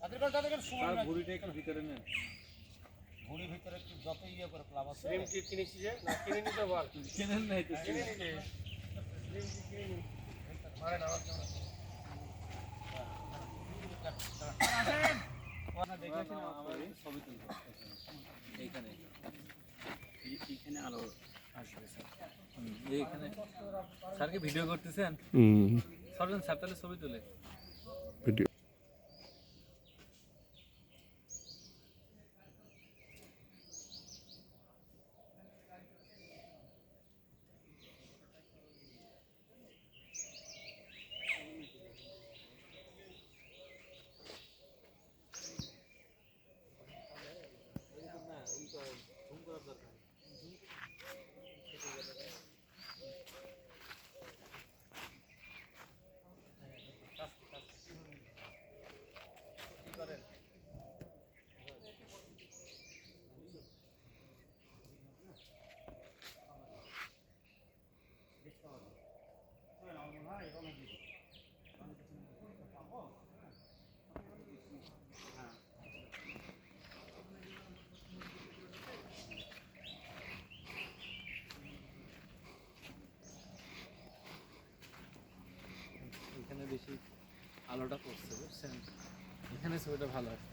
তাদের কাছে তাদের সময় নাই। ঘুড়িটা একটু ভিতরে নেন। ভিতরে একটু যত ইয়ে করে ক্লাব আছে। স্লিম টি কিনেছি যে? না কিনে নিতে বল। কেনেন নাই তো কিনে নিতে স্লিম টি কিনে নি মারে না আমার জন্য। দেখেছেন আমার ছবি? তুলবো এইখানে। এইখানে আলো আসবে স্যার। এইখানে। স্যারকে ভিডিও করতেছেন? হুম। সরবেন স্যার তাহলে ছবি তুলে। ভিডিও। এখানে বেশি আলোটা পড়ছে বুঝছেন? এখানে ছবিটা ভালো আসে